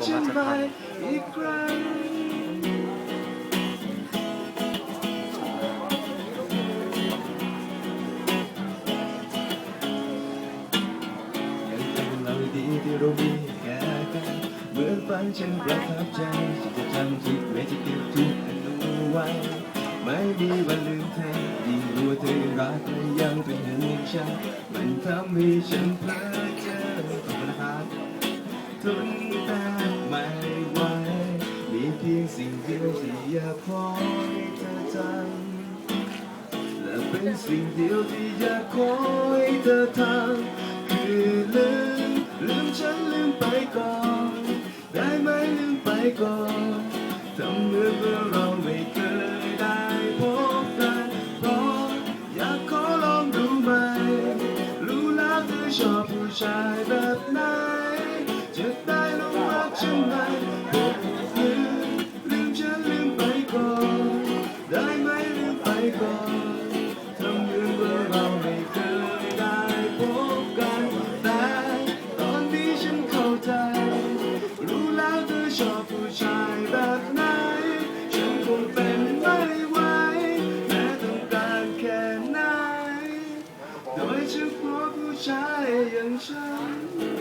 กรมราชทัณฑ์อีกครั้งยังเราดีที่เรามีแค่กันเมื่อฝันฉันประทับใจฉันจะจำทุกเวทีเก็บทุกอนุไว้ไม่มีวันลืมเธอยิ่งรู้ว่าเธอรักและยังเป็นหนึ่งในฉันมันทำให้ฉันเพลิดเจอขอบคุณนะครับทนต่ไสิ่งเดียวที่อยากขอให้เธอจำและเป็นสิ่งเดียวที่อยากขอให้เธอทำคือลืมลืมฉันลืมไปก่อน ได้ไหมลืมไปก่อนทำเหมือนว่าเราไม่เคยได้พบกันเพราะอยากขอลองดูไหม รู้แล้วเธอชอบผู้ชายแบบไหนจะได้ลงรักฉันไหม ทำเหวเราไม่เคยได้พบกันแต่ตอนนี้ฉันเข้าใจ รู้แล้วเธอชอบผู้ชายแบบไหน ฉันคงเป็นไม่ไหวแม้ต้องการแค่ไหน โดยเฉพาะผู้ชายอย่างฉัน